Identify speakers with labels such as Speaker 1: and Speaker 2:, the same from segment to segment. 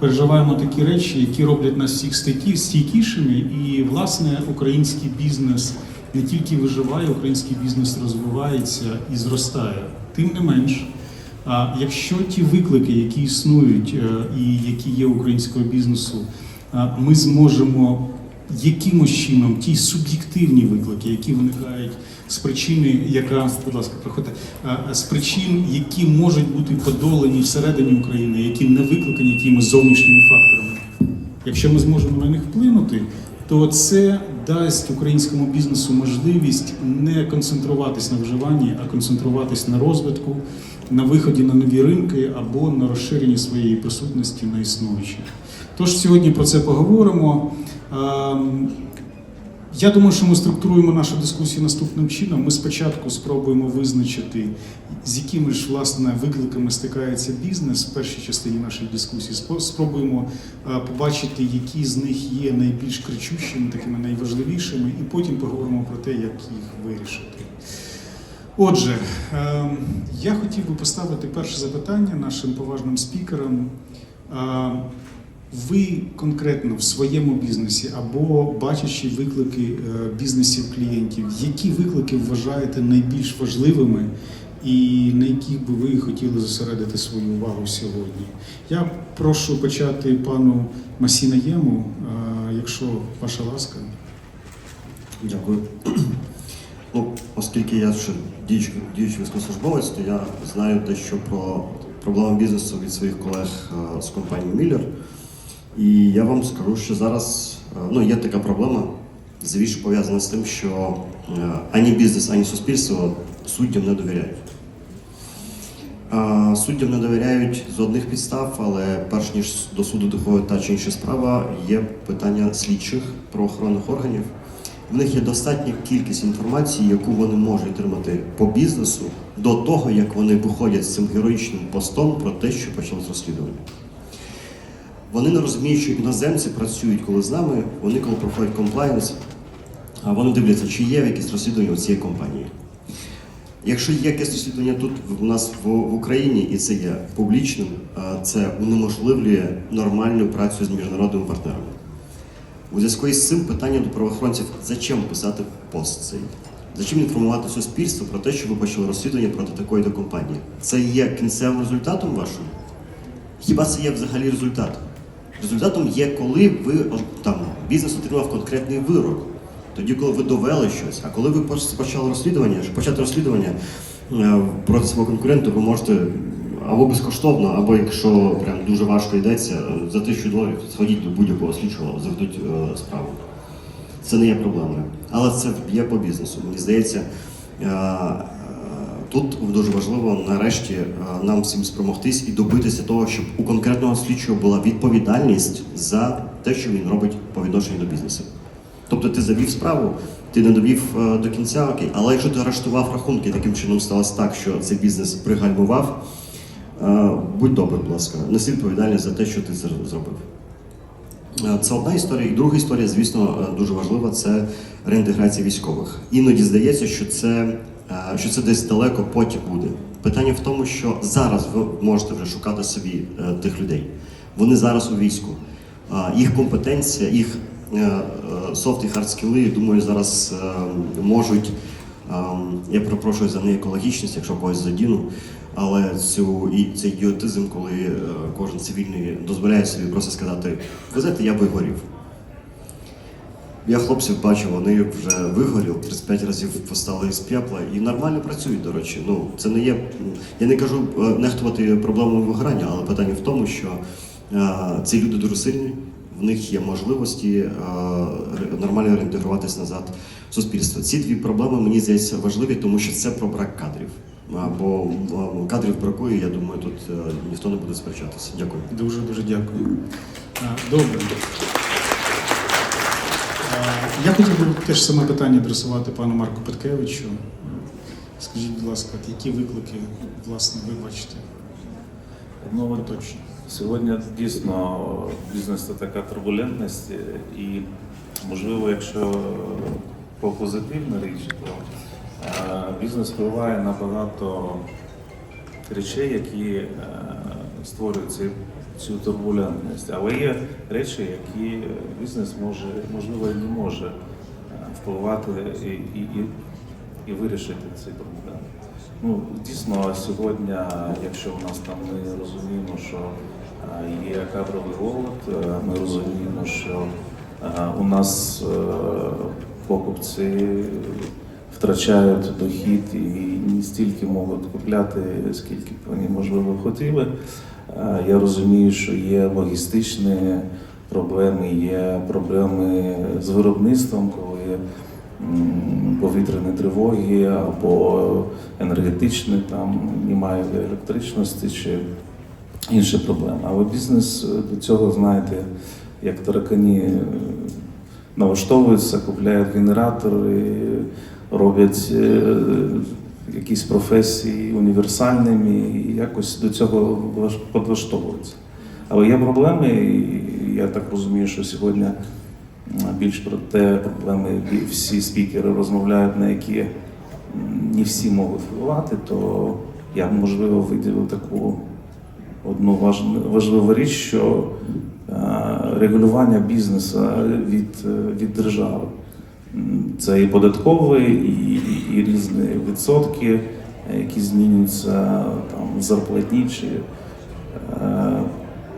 Speaker 1: переживаємо такі речі, які роблять нас всіх стійкі- стійкішими. І власне український бізнес не тільки виживає, український бізнес розвивається і зростає. Тим не менш, а якщо ті виклики, які існують е, і які є українського бізнесу, ми зможемо якимось чином ті суб'єктивні виклики, які виникають з причини, яка, будь ласка, приходьте, з причин, які можуть бути подолані всередині України, які не викликані якимись зовнішніми факторами. Якщо ми зможемо на них вплинути, то це дасть українському бізнесу можливість не концентруватись на вживанні, а концентруватись на розвитку, на виході на нові ринки або на розширенні своєї присутності на існуючі. Тож сьогодні про це поговоримо. Я думаю, що ми структуруємо нашу дискусію наступним чином. Ми спочатку спробуємо визначити, з якими ж власне викликами стикається бізнес в першій частині нашої дискусії. Спробуємо е, побачити, які з них є найбільш кричущими, такими найважливішими, і потім поговоримо про те, як їх вирішити. Отже, ем, я хотів би поставити перше запитання нашим поважним спікерам. Ви конкретно в своєму бізнесі або бачачи виклики е, бізнесів клієнтів, які виклики вважаєте найбільш важливими і на яких би ви хотіли зосередити свою увагу сьогодні? Я прошу почати пану Масінаєму, е, якщо ваша ласка.
Speaker 2: Дякую. Ну, оскільки я ще діючий військовослужбовець, то я знаю дещо про проблеми бізнесу від своїх колег е, з компанії Міллер. І я вам скажу, що зараз е, ну, є така проблема, звісно, пов'язана з тим, що е, ані бізнес, ані суспільство суддям не довіряють. Суддям не довіряють з одних підстав, але перш ніж до суду доходить та чи інша справа, є питання слідчих правоохоронних органів. В них є достатня кількість інформації, яку вони можуть отримати по бізнесу до того, як вони виходять з цим героїчним постом про те, що почалось розслідування. Вони не розуміють, що іноземці працюють коли з нами, вони коли проходять комплайнс, вони дивляться, чи є якісь розслідування у цієї компанії. Якщо є якесь розслідування тут у нас в, в Україні, і це є публічним, це унеможливлює нормальну працю з міжнародними партнерами. У зв'язку із цим питання до правоохоронців: зачем писати пост цей? Зачем інформувати суспільство про те, що ви почали розслідування проти такої компанії? Це є кінцевим результатом вашим? Хіба це є взагалі результат? Результатом є, коли ви там бізнес отримав конкретний вирок. Тоді, коли ви довели щось, а коли ви почали розслідування, почати розслідування е, проти свого конкурента, ви можете або безкоштовно, або якщо прям дуже важко йдеться, за тисячу доларів сходіть до будь-якого слідчого, заведуть е, справу. Це не є проблемою. Але це є по бізнесу. Мені здається, е, тут дуже важливо нарешті е, нам всім спромогтись і добитися того, щоб у конкретного слідчого була відповідальність за те, що він робить по відношенню до бізнесу. Тобто ти завів справу, ти не довів е, до кінця, окей, але якщо ти арештував рахунки, таким чином сталося так, що цей бізнес пригальмував, е, будь добрий, будь ласка, неси відповідальність за те, що ти зробив. Це одна історія. І друга історія, звісно, дуже важлива це реінтеграція військових. Іноді здається, що це, що це десь далеко потім буде. Питання в тому, що зараз ви можете вже шукати собі е, тих людей. Вони зараз у війську. Їх компетенція, їх софт і хард скіли, думаю, зараз е, можуть. Я перепрошую за неекологічність, якщо когось задіну, але цю і цей ідіотизм, коли е, кожен цивільний дозволяє собі просто сказати, ви знаєте, я вигорів. Я хлопців бачу, вони вже вигоріли, 35 разів постали з пепла і нормально працюють, до речі. Ну, це не є. Я не кажу е, нехтувати проблемою вигорання, але питання в тому, що е, ці люди дуже сильні, в них є можливості е, нормально реінтегруватися назад в суспільство. Ці дві проблеми мені здається важливі, тому що це про брак кадрів. А, Бо кадрів бракує, я думаю, тут ніхто не буде сперечатися. Дякую.
Speaker 1: Дуже дуже дякую. Добре. Я хотів би теж саме питання адресувати пану Марку Петкевичу. Скажіть, будь ласка, які виклики власне ви бачите?
Speaker 3: Ну,
Speaker 1: Точно.
Speaker 3: сьогодні дійсно бізнес це така турбулентність, і можливо, якщо по позитивна річ, то е, бізнес впливає на багато речей, які е, створюють ці цю турбулентність. Але є речі, які бізнес може, можливо, і не може е, впливати і, і, і, і вирішити ці проблеми. Ну, дійсно, сьогодні, якщо у нас там ми розуміємо, що е, є кадровий голод, е, ми розуміємо, що е, у нас е, покупці втрачають дохід і не стільки можуть купляти, скільки вони можливо хотіли. Е, Я розумію, що є логістичні проблеми, є проблеми з виробництвом, коли повітряні тривоги або енергетичні, там немає електричності чи інші проблеми. Але бізнес до цього, знаєте, як таракані е, налаштовуються, купляють генератори, роблять е, якісь професії універсальними і якось до цього підлаштовуються. Але є проблеми, і я так розумію, що сьогодні більш про те проблеми всі спікери розмовляють, на які не всі можуть впливати, то я б можливо виділив таку одну важливу річ, що е, регулювання бізнесу від, е, від держави. Це і податкові, і, і, різні відсотки, які змінюються там зарплатні чи е,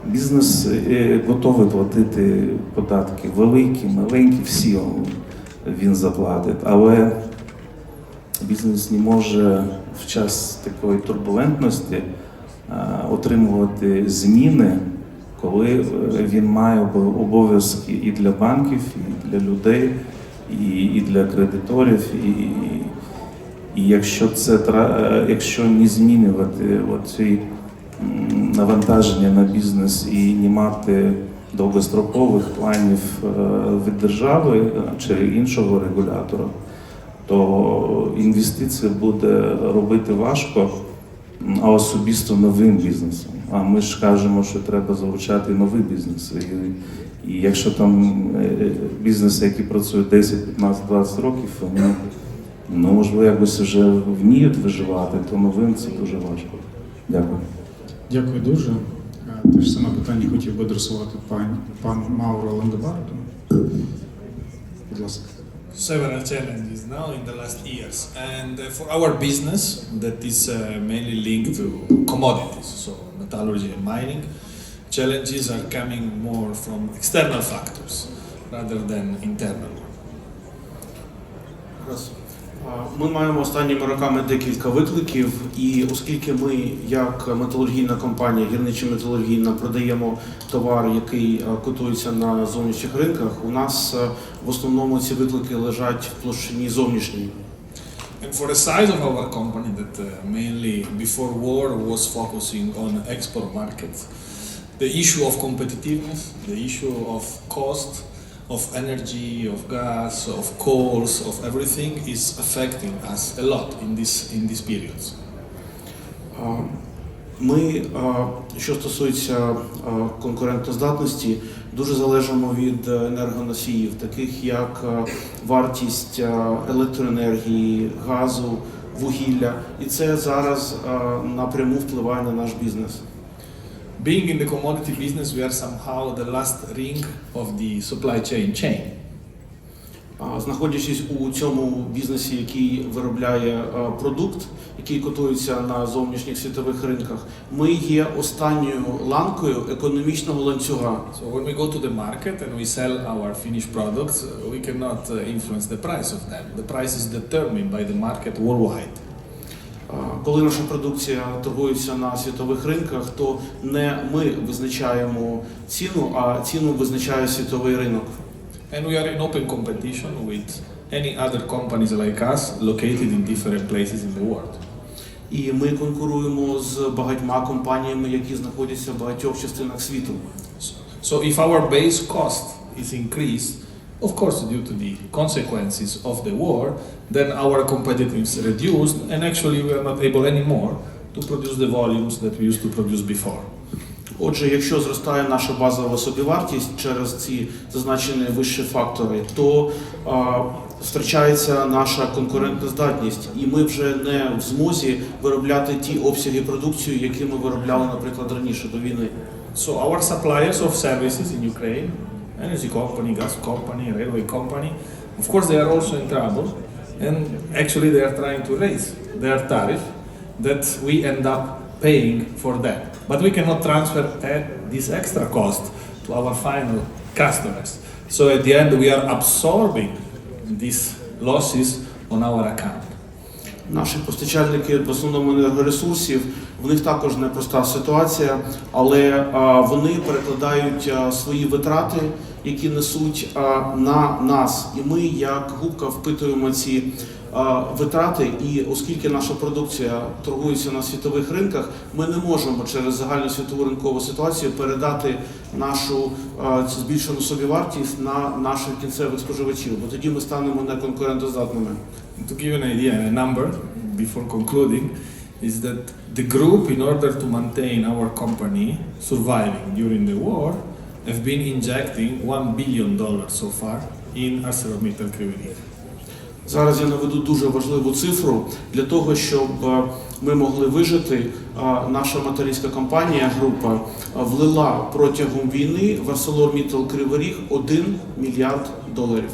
Speaker 3: бізнес е, готовий платити податки великі, маленькі, всі він заплатить. Але бізнес не може в час такої турбулентності е, отримувати зміни, коли він має обов'язки і для банків, і для людей, і, і для кредиторів. І, і якщо це е, якщо не змінювати оці навантаження на бізнес і не мати довгострокових планів е, від держави е, чи іншого регулятора, то інвестиції буде робити важко, а особисто новим бізнесом. А ми ж кажемо, що треба залучати новий бізнес. І, і якщо там е, бізнеси, які працюють 10, 15, 20 років, вони ну, можливо якось вже вміють виживати, то новим це дуже важко. Дякую.
Speaker 1: Дякую дуже. Е, Те ж саме питання хотів би адресувати пан, пан Мауро Лангобарду. Будь ласка.
Speaker 4: several challenges now in the last years. And uh, for our business, that is uh, mainly linked to commodities, so metallurgy and mining, challenges are coming more from external factors rather than internal.
Speaker 5: Раз. Ми маємо останніми роками декілька викликів, і оскільки ми, як металургійна компанія, гірничо металургійна, продаємо товар, який а, котується на зовнішніх ринках, у нас в основному ці виклики лежать в площині зовнішній.
Speaker 4: And for the size of our company, that uh, mainly before war was focusing on export markets, the issue of competitiveness, the issue of cost, of energy, of gas, of coals, of everything is affecting us a lot in this in these periods.
Speaker 5: Ми, що стосується конкурентоздатності, дуже залежимо від енергоносіїв, таких як вартість електроенергії, газу, вугілля, і це зараз напряму впливає на наш бізнес.
Speaker 4: Being in the commodity business, we are somehow the last ring of the supply chain chain.
Speaker 5: Знаходячись у цьому бізнесі, який виробляє продукт, який котується на зовнішніх світових ринках, ми є останньою ланкою економічного ланцюга.
Speaker 4: So when we go to the market and we sell our finished products, uh, we cannot uh, influence the price of them. The price is determined by the market worldwide.
Speaker 5: Коли наша продукція торгується на світових ринках, то не ми визначаємо ціну, а ціну визначає світовий ринок.
Speaker 4: And we are in open competition with any other companies like us located in different places in the world.
Speaker 5: І ми конкуруємо з багатьма компаніями, які знаходяться в багатьох частинах світу.
Speaker 4: So if our base cost is increased, of course due to the consequences of the war, then our competitiveness reduced and actually we are not able anymore to produce the volumes that we used to produce before.
Speaker 5: Отже, якщо зростає наша базова собівартість через ці зазначені вищі фактори, то а, втрачається наша конкурентоздатність, і ми вже не в змозі виробляти ті обсяги продукції, які ми виробляли, наприклад, раніше до війни.
Speaker 4: So our suppliers of services in Ukraine, energy company, gas company, railway company, of course they are also in trouble, and actually they are trying to raise their tariff that we end up paying for them. But we cannot transfer uh, this extra cost to our final customers. So at the end we are absorbing these losses on our account.
Speaker 5: Наші постачальники в основному енергоресурсів, в них також непроста ситуація, але вони перекладають свої витрати, які несуть на нас. І ми, як губка, впитуємо ці витрати. І оскільки наша продукція торгується на світових ринках, ми не можемо через загальну світову ринкову ситуацію передати нашу збільшену собівартість на наших кінцевих споживачів, бо тоді ми станемо неконкурентоздатними.
Speaker 4: To give an idea, a number before concluding, is that the group, in order to maintain our company surviving during the war, have been injecting one billion dollars so far in ArcelorMittal Kryvyi Rih.
Speaker 5: Зараз я наведу дуже важливу цифру для того, щоб е, ми могли вижити. е, Наша материнська компанія група е, влила протягом війни в ArcelorMittal Кривий Ріг 1 мільярд доларів.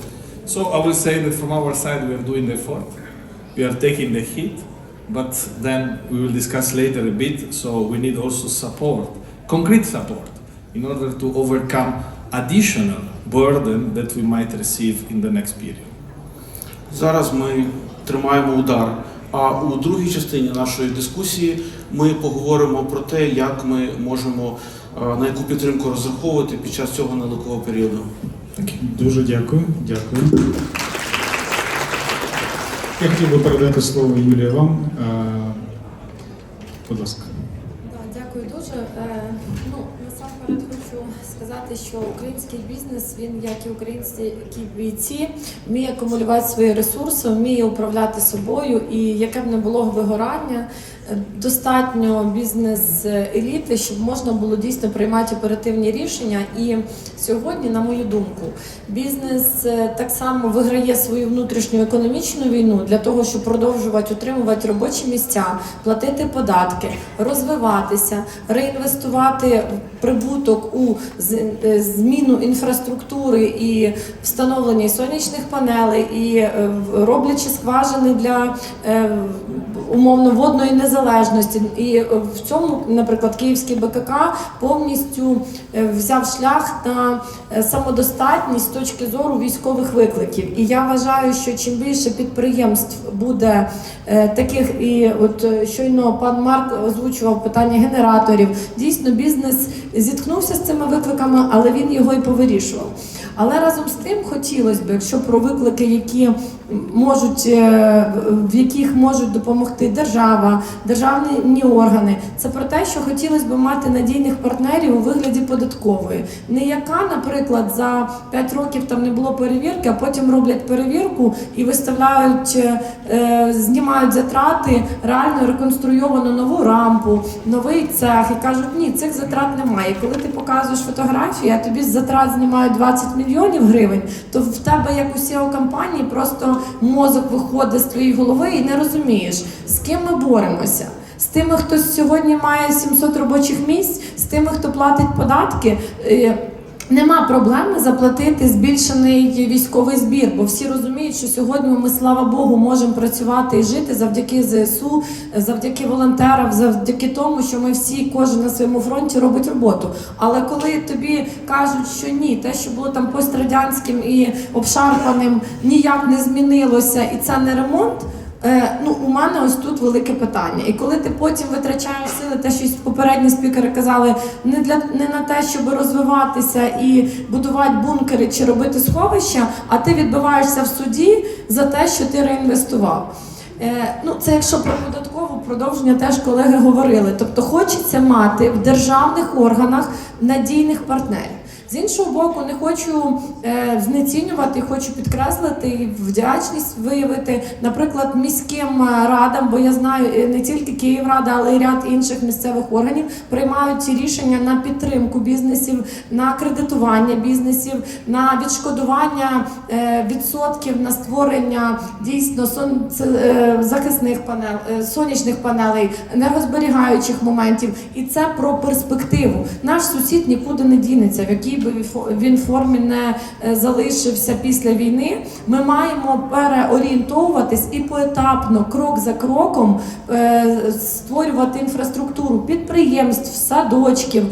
Speaker 4: So I will say that from our side we are doing the effort, we are taking the hit, but then we will discuss later a bit. So we need also support, concrete support, in order to overcome additional burden that we might receive in the next period.
Speaker 5: Зараз ми тримаємо удар. А у другій частині нашої дискусії ми поговоримо про те, як ми можемо на яку підтримку розраховувати під час цього нелегкого періоду.
Speaker 1: Дуже дякую. Дякую. Я хотів би передати слово Юлія вам. Будь ласка.
Speaker 6: Що український бізнес, він як і українські бійці, вміє акумулювати свої ресурси, вміє управляти собою. І яке б не було вигорання, достатньо бізнес-еліти, щоб можна було дійсно приймати оперативні рішення. І сьогодні, на мою думку, бізнес е, так само виграє свою внутрішню економічну війну для того, щоб продовжувати утримувати робочі місця, платити податки, розвиватися, реінвестувати прибуток у е, зміну інфраструктури і встановлення сонячних панелей, і е, роблячи скважини для умовно водної незалежності. І е, в цьому, наприклад, Київський БКК повністю е, взяв шлях на е, самодостатність з точки зору військових викликів. І я вважаю, що чим більше підприємств буде таких, і от щойно пан Марк озвучував питання генераторів. Дійсно, бізнес зіткнувся з цими викликами, але він його і повирішував. Але разом з тим хотілося б, якщо про виклики, які можуть е, в яких можуть допомогти держава, державні органи, це про те, що хотілося б мати надійних партнерів у вигляді податкової, не яка, наприклад, за 5 років там не було перевірки, а потім роблять перевірку і виставляють, е, е, знімають затрати, реально реконструйовану нову рампу, новий цех і кажуть, ні, цих затрат немає. Коли ти показуєш фотографії, а тобі з затрат знімають 20 мільйонів гривень, то в тебе як у SEO компанії просто мозок виходить з твоєї голови і не розумієш, з ким ми боремося. З тими, хто сьогодні має 700 робочих місць, з тими, хто платить податки. Нема проблеми заплатити збільшений військовий збір, бо всі розуміють, що сьогодні ми, слава Богу, можемо працювати і жити завдяки ЗСУ, завдяки волонтерам, завдяки тому, що ми всі, кожен на своєму фронті робить роботу. Але коли тобі кажуть, що ні, те, що було там пострадянським і обшарпаним, ніяк не змінилося, і це не ремонт. Е, ну, у мене ось тут велике питання. І коли ти потім витрачаєш сили, те, що попередні спікери казали, не для не на те, щоб розвиватися і будувати бункери чи робити сховища, а ти відбиваєшся в суді за те, що ти реінвестував. Е, ну, це якщо про податкову продовження теж колеги говорили. Тобто хочеться мати в державних органах надійних партнерів. З іншого боку, не хочу е, знецінювати, хочу підкреслити і вдячність виявити, наприклад, міським е, радам, бо я знаю е, не тільки Київрада, але й ряд інших місцевих органів приймають рішення на підтримку бізнесів, на кредитування бізнесів, на відшкодування е, відсотків на створення дійсно сон, е, захисних панел, е, сонячних панелей, енергозберігаючих моментів. І це про перспективу. Наш сусід нікуди не дінеться, в якій би він формі не е, залишився після війни. Ми маємо переорієнтовуватись і поетапно, крок за кроком, е, створювати інфраструктуру підприємств, садочків,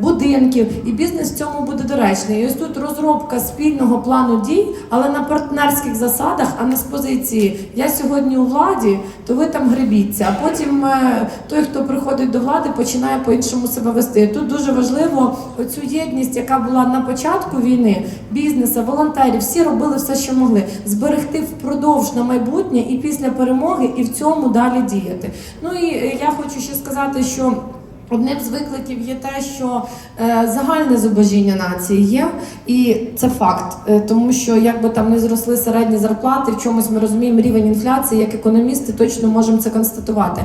Speaker 6: будинків, і бізнес в цьому буде доречний. І ось тут розробка спільного плану дій, але на партнерських засадах, а не з позиції я сьогодні у владі, то ви там гребіться. А потім е, той, хто приходить до влади, починає по-іншому себе вести. Тут дуже важливо оцю єдність, яка була на початку війни, бізнесу, волонтерів, всі робили все, що могли, зберегти впродовж на майбутнє і після перемоги, і в цьому далі діяти. Ну і е, я хочу ще сказати, що. Одним з викликів є те, що е, загальне зубожіння нації є, і це факт, Е, тому що якби там не зросли середні зарплати, в чомусь ми розуміємо рівень інфляції, як економісти точно можемо це констатувати.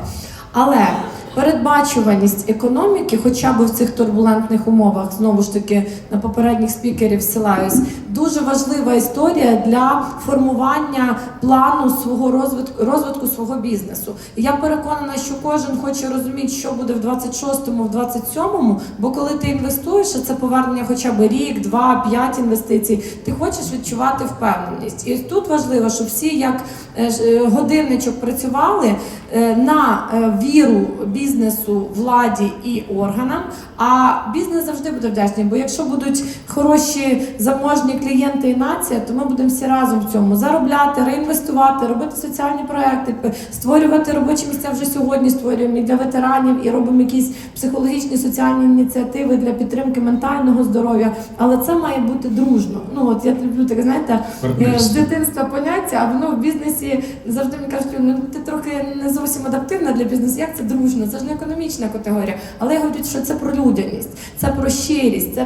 Speaker 6: Але передбачуваність економіки, хоча б в цих турбулентних умовах, знову ж таки на попередніх спікерів ссилаюсь, дуже важлива історія для формування плану свого розвитку розвитку свого бізнесу. Я переконана, що кожен хоче розуміти, що буде в 26-му, в 27-му, бо коли ти інвестуєш, це повернення хоча б рік, два, п'ять інвестицій, ти хочеш відчувати впевненість. І тут важливо, щоб всі як е, е, годинничок працювали е, на віру бізнесу, владі і органам. А бізнес завжди буде вдячний. Бо якщо будуть хороші заможні клієнти і нація, то ми будемо всі разом в цьому заробляти, реінвестувати, робити соціальні проекти, створювати робочі місця вже сьогодні. Створюємо і для ветеранів, і робимо якісь психологічні соціальні ініціативи для підтримки ментального здоров'я. Але це має бути дружно. Ну от я люблю таке, знаєте, е, з дитинства поняття, а воно в бізнесі завжди мені кажуть, ну ти трохи не зовсім адаптивна для бізнесу. Як це дружно? Це ж не економічна категорія. Але я говорю, що це про людяність, це про щирість, це